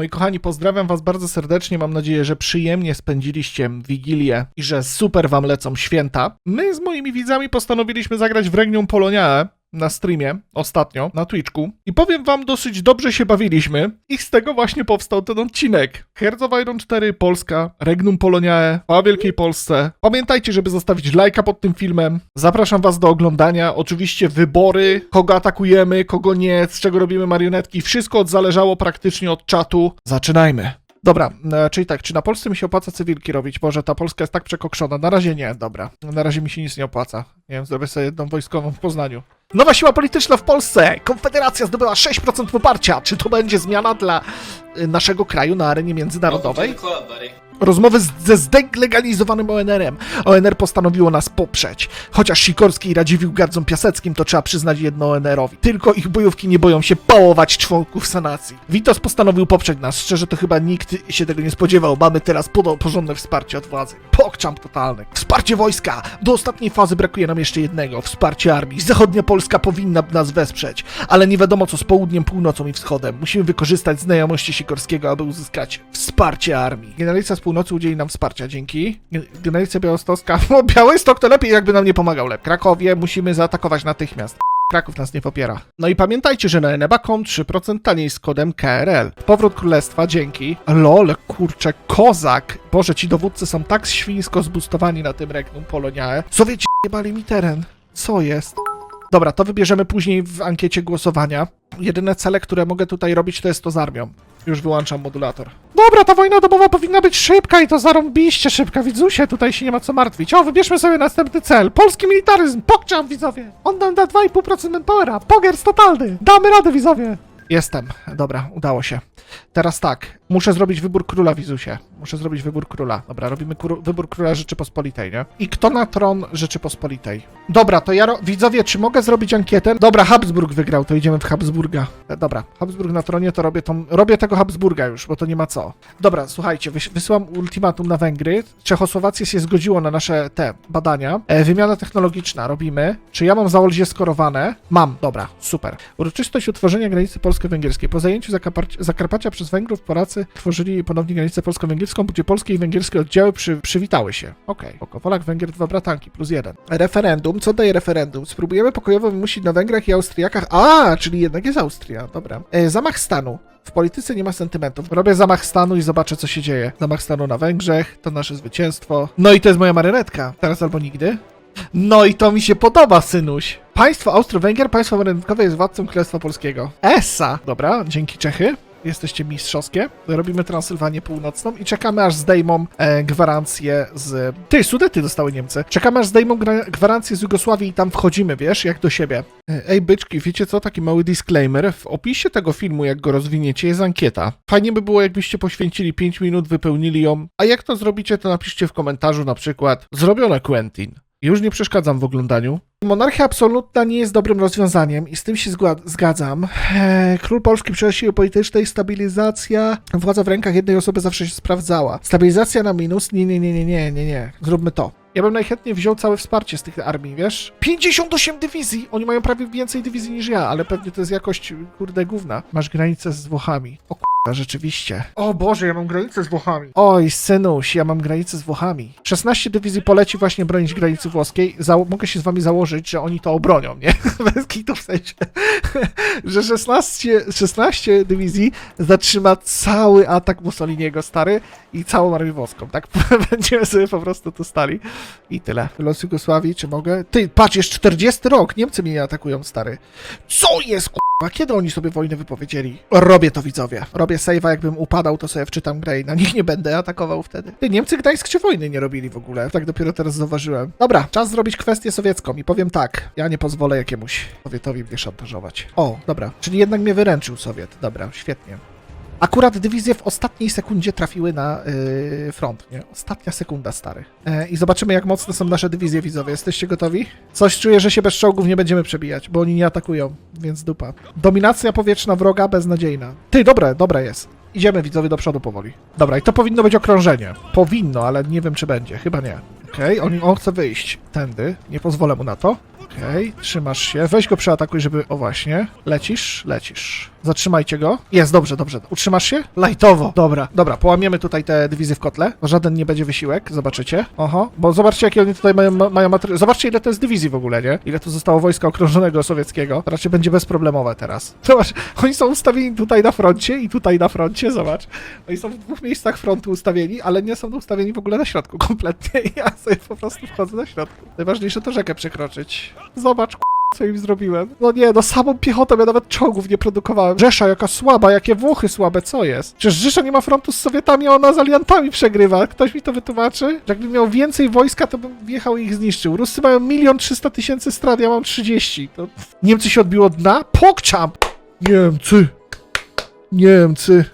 Moi kochani, pozdrawiam was bardzo serdecznie. Mam nadzieję, że przyjemnie spędziliście Wigilię i że super wam lecą święta. My z moimi widzami postanowiliśmy zagrać w Regnium Poloniae na streamie ostatnio, na Twitchku. I powiem wam, dosyć dobrze się bawiliśmy i z tego właśnie powstał ten odcinek. Hearts of Iron 4, Polska, Regnum Poloniae, po Wielkiej Polsce. Pamiętajcie, żeby zostawić lajka pod tym filmem. Zapraszam was do oglądania. Oczywiście wybory, kogo atakujemy, kogo nie, z czego robimy marionetki. Wszystko odzależało praktycznie od czatu. Zaczynajmy. Dobra, e, czyli tak, czy na Polsce mi się opłaca cywilki robić? Boże, ta Polska jest tak przekokszona. Na razie nie, dobra. Na razie mi się nic nie opłaca. Nie wiem, zrobię sobie jedną wojskową w Poznaniu. Nowa siła polityczna w Polsce! Konfederacja zdobyła 6% poparcia. Czy to będzie zmiana dla y, naszego kraju na arenie międzynarodowej? Welcome Rozmowy ze zdelegalizowanym ONR-em. ONR postanowiło nas poprzeć. Chociaż Sikorski i Radziwiłł gardzą Piaseckim, to trzeba przyznać jedno ONR-owi. Tylko ich bojówki nie boją się pałować członków sanacji. Witos postanowił poprzeć nas. Szczerze to chyba nikt się tego nie spodziewał. Mamy teraz porządne wsparcie od władzy. Pokczam totalny. Wsparcie wojska. Do ostatniej fazy brakuje nam jeszcze jednego. Wsparcie armii. Zachodnia Polska powinna nas wesprzeć. Ale nie wiadomo co z południem, północą i wschodem. Musimy wykorzystać znajomości Sikorskiego, aby uzyskać wsparcie armii. Generalicja z północy udzieli nam wsparcia, dzięki. Gen- Generalicja białostocka. No, Białystok to lepiej, jakby nam nie pomagał. Lep. Krakowie musimy zaatakować natychmiast. Kraków nas nie popiera. No i pamiętajcie, że na Eneba.com 3% taniej z kodem KRL. Powrót królestwa, dzięki. Lol, kurczę, kozak. Boże, ci dowódcy są tak świńsko zbustowani na tym Regnum Poloniae. Sowieci jebali mi teren. Co jest? Dobra, to wybierzemy później w ankiecie głosowania. Jedyne cele, które mogę tutaj robić, to jest to z armią. Już wyłączam modulator. Dobra, ta wojna domowa powinna być szybka i to zarąbiście szybka, widzusie, tutaj się nie ma co martwić. O, wybierzmy sobie następny cel. Polski militaryzm, pokczam, widzowie. On nam da 2,5% manpowera, pogers totalny. Damy radę, widzowie. Jestem, dobra, udało się. Teraz tak, muszę zrobić wybór króla, Wizusie. Muszę zrobić wybór króla. Dobra, robimy kró- wybór króla Rzeczypospolitej, nie? I kto na tron Rzeczypospolitej? Dobra, to ja, widzowie, czy mogę zrobić ankietę? Dobra, Habsburg wygrał, to idziemy w Habsburga. E, Dobra, Habsburg na tronie, to robię tą, robię tego Habsburga już, bo to nie ma co. Dobra, słuchajcie, wys- wysyłam ultimatum na Węgry. Czechosłowacja się zgodziło na nasze te badania. E, wymiana technologiczna robimy. Czy ja mam założyć skorowane? Mam, dobra, super. Uroczystość utworzenia granicy polsko-węgierskiej. Po zajęciu Zakarpacia przez Węgrów Polacy tworzyli ponownie granicę polsko-węgierską, gdzie polskie i węgierskie oddziały przy, przywitały się. Okej, okay. Polak, Węgier, dwa bratanki, plus jeden. Referendum, co daje referendum? Spróbujemy pokojowo wymusić na Węgrach i Austriakach. A, czyli jednak jest Austria, dobra. E, zamach stanu. W polityce nie ma sentymentów. Robię zamach stanu i zobaczę, co się dzieje. Zamach stanu na Węgrzech, to nasze zwycięstwo. No i to jest moja marionetka. Teraz albo nigdy. No i to mi się podoba, synuś. Państwo Austro-Węgier, państwo marionetkowe jest władcą Królestwa Polskiego. ESA. Dobra, dzięki Czechy. Jesteście mistrzowskie. Robimy Transylwanię Północną i czekamy aż zdejmą e, gwarancję z... Ty, Sudety dostały Niemcy. Czekamy aż zdejmą gwarancję z Jugosławii i tam wchodzimy, wiesz, jak do siebie. E, Ej, byczki, wiecie co? Taki mały disclaimer. W opisie tego filmu, jak go rozwiniecie, jest ankieta. Fajnie by było, jakbyście poświęcili 5 minut, wypełnili ją. A jak to zrobicie, to napiszcie w komentarzu na przykład zrobione Quentin. Już nie przeszkadzam w oglądaniu. Monarchia absolutna nie jest dobrym rozwiązaniem i z tym się zgadzam. Eee, Król Polski przy siły politycznej, stabilizacja, władza w rękach jednej osoby zawsze się sprawdzała. Stabilizacja na minus? Nie, nie, nie, nie, nie, nie, nie. Zróbmy to. Ja bym najchętniej wziął całe wsparcie z tych armii, wiesz? 58 dywizji! Oni mają prawie więcej dywizji niż ja, ale pewnie to jest jakość, kurde, gówna. Masz granicę z Włochami. O k***a, rzeczywiście. O Boże, ja mam granicę z Włochami. Oj, synuś, ja mam granicę z Włochami. 16 dywizji poleci właśnie bronić granicy włoskiej. Zało- mogę się z wami założyć, że oni to obronią, nie? Bez kitu w sensie, że 16, 16 dywizji zatrzyma cały atak Mussoliniego, stary, i całą armię włoską, tak? Będziemy sobie po prostu tu stali i tyle. Los Jugosławii, czy mogę? Ty, patrz, jest 40 rok, Niemcy mnie nie atakują, stary. Co jest, k***a? Kiedy oni sobie wojnę wypowiedzieli? Robię to, widzowie. Robię save'a, jakbym upadał, to sobie wczytam grę i na nich nie będę atakował wtedy. Ty, Niemcy Gdańsk czy wojny nie robili w ogóle? Tak dopiero teraz zauważyłem. Dobra, czas zrobić kwestię sowiecką i powiem tak. Ja nie pozwolę jakiemuś Sowietowi mnie szantażować. O, dobra. Czyli jednak mnie wyręczył Sowiet. Dobra, świetnie. Akurat dywizje w ostatniej sekundzie trafiły na yy, front, nie? Ostatnia sekunda, stary. E, I zobaczymy, jak mocne są nasze dywizje widzowie. Jesteście gotowi? Coś czuję, że się bez czołgów nie będziemy przebijać, bo oni nie atakują, więc dupa. Dominacja powietrzna wroga beznadziejna. Ty, dobre, dobre jest. Idziemy widzowie do przodu powoli. Dobra, i to powinno być okrążenie. Powinno, ale nie wiem, czy będzie. Chyba nie. Okej, on, on chce wyjść tędy. Nie pozwolę mu na to. Okej, trzymasz się. Weź go przeatakuj, żeby... O właśnie. Lecisz? Lecisz. Zatrzymajcie go. Jest, dobrze, dobrze. Utrzymasz się? Lajtowo. Dobra, dobra, połamiemy tutaj te dywizje w kotle. Żaden nie będzie wysiłek, zobaczycie. Oho, bo zobaczcie, jakie oni tutaj mają, ma- mają materiał. Zobaczcie, ile to jest dywizji w ogóle, nie? Ile tu zostało wojska okrążonego sowieckiego. Raczej będzie bezproblemowe teraz. Zobacz, oni są ustawieni tutaj na froncie i tutaj na froncie, zobacz. Oni są w dwóch miejscach frontu ustawieni, ale nie są ustawieni w ogóle na środku kompletnie. Ja sobie po prostu wchodzę na środku. Najważniejsze to rzekę przekroczyć. Zobacz, co im zrobiłem. No nie, no samą piechotą ja nawet czołgów nie produkowałem. Rzesza jaka słaba, jakie Włochy słabe, co jest? Przecież Rzesza nie ma frontu z Sowietami, a ona z aliantami przegrywa. Ktoś mi to wytłumaczy? Jakbym miał więcej wojska, to bym wjechał i ich zniszczył. Ruscy mają milion trzysta tysięcy strat, ja mam 30. To... Niemcy się odbiło od dna? Pokczam! Niemcy! Niemcy!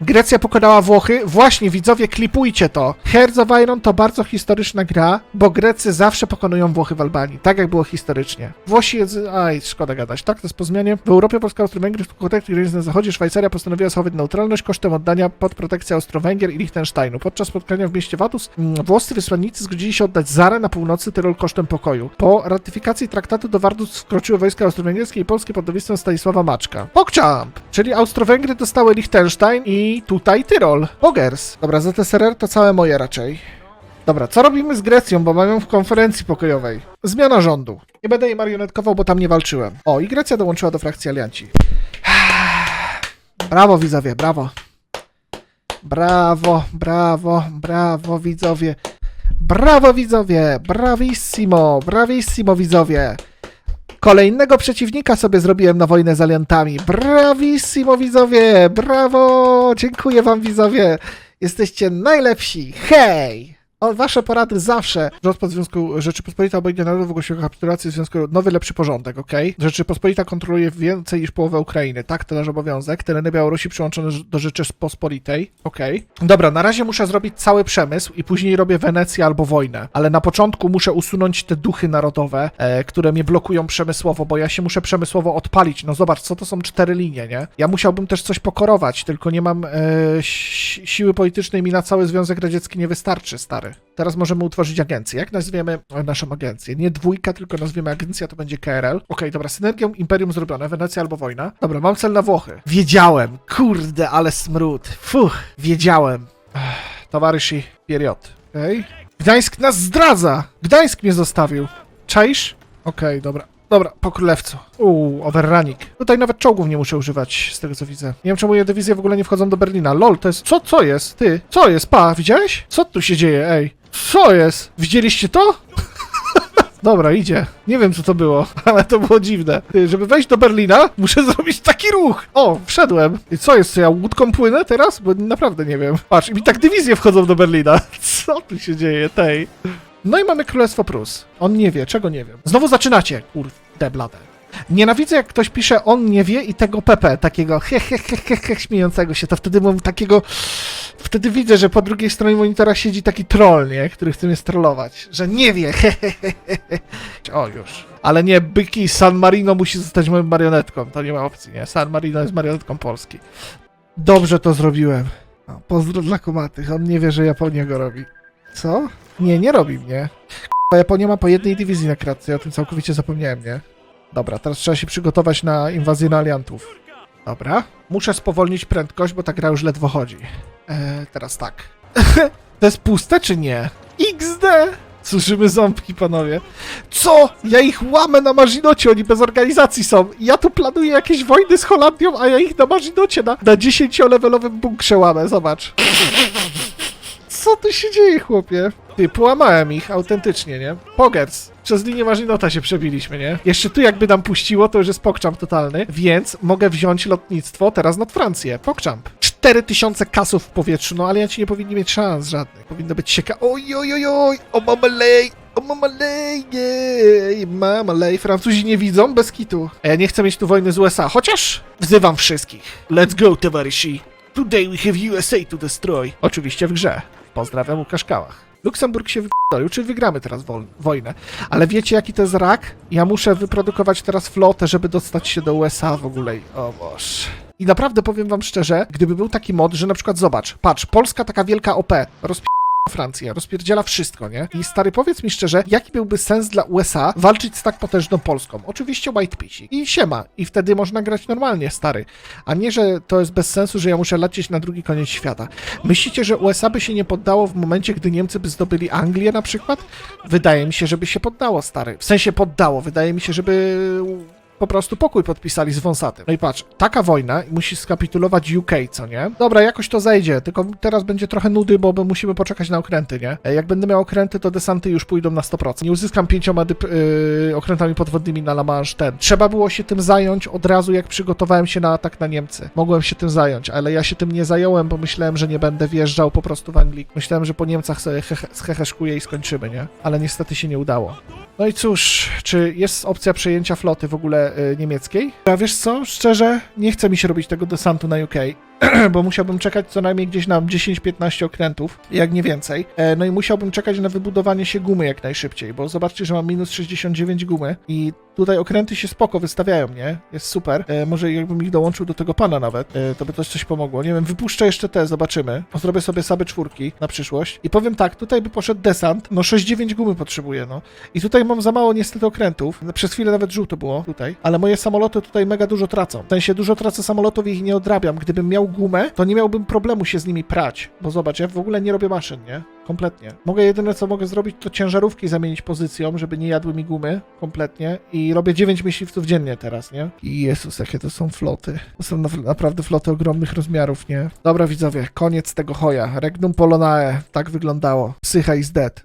Grecja pokonała Włochy. Właśnie, widzowie, klipujcie to. Hearts of Iron to bardzo historyczna gra, bo Grecy zawsze pokonują Włochy w Albanii. Tak jak było historycznie. Włosi. Aj, szkoda gadać. Tak, to jest po zmianie. W Europie Polska, Austro-Węgry, w protekcji granicy na zachodzie, Szwajcaria postanowiła zachować neutralność kosztem oddania pod protekcję Austro-Węgier i Liechtensteinu. Podczas spotkania w mieście Watus mm, włoscy wysłannicy zgodzili się oddać Zarę na północy Tyrol kosztem pokoju. Po ratyfikacji traktatu do Wardus wkroczyły wojska austro-węgierskie i polskie pod dowództwem Stanisława Maczka. Pogchamp! Czyli Austro-Węgry dostały Liechtenstein i tutaj Tyrol. Pogers. Dobra, ZSRR to całe moje raczej. Dobra, co robimy z Grecją, bo mamy w konferencji pokojowej? Zmiana rządu. Nie będę jej marionetkował, bo tam nie walczyłem. O, i Grecja dołączyła do frakcji alianci. Brawo, widzowie, brawo. Brawo, brawo, brawo, widzowie. Brawo, widzowie, bravissimo, bravissimo, widzowie. Kolejnego przeciwnika sobie zrobiłem na wojnę z aliantami. Bravissimo, widzowie, brawo, dziękuję wam, widzowie. Jesteście najlepsi, hej! O, wasze porady zawsze. Rząd Związku Rzeczypospolita Obojga Narodów ogłosił kapitulację Związku Nowy Lepszy Porządek, okej? Rzeczypospolita kontroluje więcej niż połowę Ukrainy, tak? To nasz obowiązek. Tereny Białorusi przyłączone do Rzeczypospolitej, okej? Dobra, na razie muszę zrobić cały przemysł i później robię Wenecję albo wojnę. Ale na początku muszę usunąć te duchy narodowe, e, które mnie blokują przemysłowo, bo ja się muszę przemysłowo odpalić. No zobacz, co to są cztery linie, nie? Ja musiałbym też coś pokorować, tylko nie mam e, si- siły politycznej, mi na cały Związek Radziecki nie wystarczy, stary. Teraz możemy utworzyć agencję. Jak nazwiemy naszą agencję? Nie dwójka, tylko nazwiemy agencja, to będzie KRL. Okej, dobra, synergią Imperium zrobione, Wenecja albo wojna. Dobra, mam cel na Włochy. Wiedziałem, kurde, ale smród. Fuch, wiedziałem. Ech, Towarzyszy Pieriot. Okej. Gdańsk nas zdradza! Gdańsk mnie zostawił. Czaisz? Okej, dobra. Dobra, po królewcu. Uuu, overrunning. Tutaj nawet czołgów nie muszę używać, z tego co widzę. Nie wiem, czemu je dywizje w ogóle nie wchodzą do Berlina. Lol, to jest... Co, co jest? Ty, co jest? Pa, widziałeś? Co tu się dzieje, ej? Co jest? Widzieliście to? Dobra, idzie. Nie wiem, co to było, ale to było dziwne. Ty, żeby wejść do Berlina, muszę zrobić taki ruch. O, wszedłem. I co jest, co ja łódką płynę teraz? Bo naprawdę nie wiem. Patrz, i mi tak dywizje wchodzą do Berlina. Co tu się dzieje, tej? No i mamy Królestwo Prus. On nie wie, czego nie wiem. Znowu zaczynacie, kurde blade. Nienawidzę, jak ktoś pisze on nie wie i tego PP, takiego he, he, he, he, he śmiejącego się, to wtedy mam takiego... Wtedy widzę, że po drugiej stronie monitora siedzi taki troll, nie? Który chce mnie strollować, że nie wie, he, he, he, he. O, już. Ale nie, byki, San Marino musi zostać moją marionetką, to nie ma opcji, nie? San Marino jest marionetką Polski. Dobrze to zrobiłem. O, pozdro dla kumatych, on nie wie, że Japonia go robi. Co? Nie, nie robi mnie. K***a, Japonia ma po jednej dywizji na kratce, ja o tym całkowicie zapomniałem, nie? Dobra, teraz trzeba się przygotować na inwazję na aliantów. Dobra. Muszę spowolnić prędkość, bo ta gra już ledwo chodzi. Eee, teraz tak. to jest puste, czy nie? XD! Słyszymy ząbki, panowie. Co? Ja ich łamę na Marzinocie, oni bez organizacji są. Ja tu planuję jakieś wojny z Holandią, a ja ich na Marzinocie na, na 10-levelowym bunkrze łamę, zobacz. Co tu się dzieje, chłopie? Ty, połamałem ich, autentycznie, nie? Pogers. Przez linię Marzinota się przebiliśmy, nie? Jeszcze tu jakby nam puściło, to już jest pokczamp totalny, więc mogę wziąć lotnictwo teraz nad Francję. Pokczamp. 4000 kasów w powietrzu, no ale ja ci nie powinni mieć szans żadnych. Powinno być cieka... Oj, oj, oj, oj, o mamalej, o mamalej, jej, mamalej. Francuzi nie widzą, bez kitu. A ja nie chcę mieć tu wojny z USA, chociaż wzywam wszystkich. Let's go, towarzyszy. Today we have USA to destroy. Oczywiście w grze. Pozdrawiam Łukasz Kałach. Luksemburg się wyp***olił, czy wygramy teraz wojnę. Ale wiecie jaki to jest rak? Ja muszę wyprodukować teraz flotę, żeby dostać się do USA w ogóle. O Boże. I naprawdę powiem wam szczerze, gdyby był taki mod, że na przykład zobacz, patrz, Polska taka wielka OP, rozp... Francja, rozpierdziela wszystko, nie? I stary, powiedz mi szczerze, jaki byłby sens dla USA walczyć z tak potężną Polską? Oczywiście White Pisi. I siema. I wtedy można grać normalnie, stary. A nie, że to jest bez sensu, że ja muszę lecieć na drugi koniec świata. Myślicie, że USA by się nie poddało w momencie, gdy Niemcy by zdobyli Anglię na przykład? Wydaje mi się, żeby się poddało, stary. W sensie poddało. Wydaje mi się, żeby po prostu pokój podpisali z Wąsatym. No i patrz, taka wojna i musi skapitulować UK, co nie? Dobra, jakoś to zejdzie, tylko teraz będzie trochę nudy, bo musimy poczekać na okręty, nie? E, Jak będę miał okręty, to desanty już pójdą na 100%. Nie uzyskam pięcioma dyp- yy, okrętami podwodnymi na La Manche ten. Trzeba było się tym zająć od razu, jak przygotowałem się na atak na Niemcy. Mogłem się tym zająć, ale ja się tym nie zająłem, bo myślałem, że nie będę wjeżdżał po prostu w Anglii. Myślałem, że po Niemcach sobie hehe- scheheszkuję i skończymy, nie? Ale niestety się nie udało. No i cóż, czy jest opcja przejęcia floty w ogóle y, niemieckiej? A wiesz co, szczerze, nie chce mi się robić tego desantu na UK, bo musiałbym czekać co najmniej gdzieś na 10-15 okrętów, jak nie więcej. E, no i musiałbym czekać na wybudowanie się gumy jak najszybciej, bo zobaczcie, że mam minus 69 gumy i tutaj okręty się spoko wystawiają, nie? Jest super. E, może jakbym ich dołączył do tego pana nawet, e, to by też coś pomogło. Nie wiem, wypuszczę jeszcze te, zobaczymy. Zrobię sobie saby czwórki na przyszłość. I powiem tak, tutaj by poszedł desant, no 6-9 gumy potrzebuję, no. I tutaj mam za mało niestety okrętów. Przez chwilę nawet żółto było tutaj, ale moje samoloty tutaj mega dużo tracą. W sensie dużo tracę samolotów i ich nie odrabiam. Gdybym miał gumę, to nie miałbym problemu się z nimi prać. Bo zobacz, ja w ogóle nie robię maszyn, nie? Kompletnie. Mogę jedyne co mogę zrobić, to ciężarówki zamienić pozycją, żeby nie jadły mi gumy kompletnie. I robię 9 myśliwców dziennie teraz, nie? I Jezus, jakie to są floty. To są na- naprawdę floty ogromnych rozmiarów, nie? Dobra widzowie, koniec tego hoja. Regnum Polonae, tak wyglądało. Psycha is dead.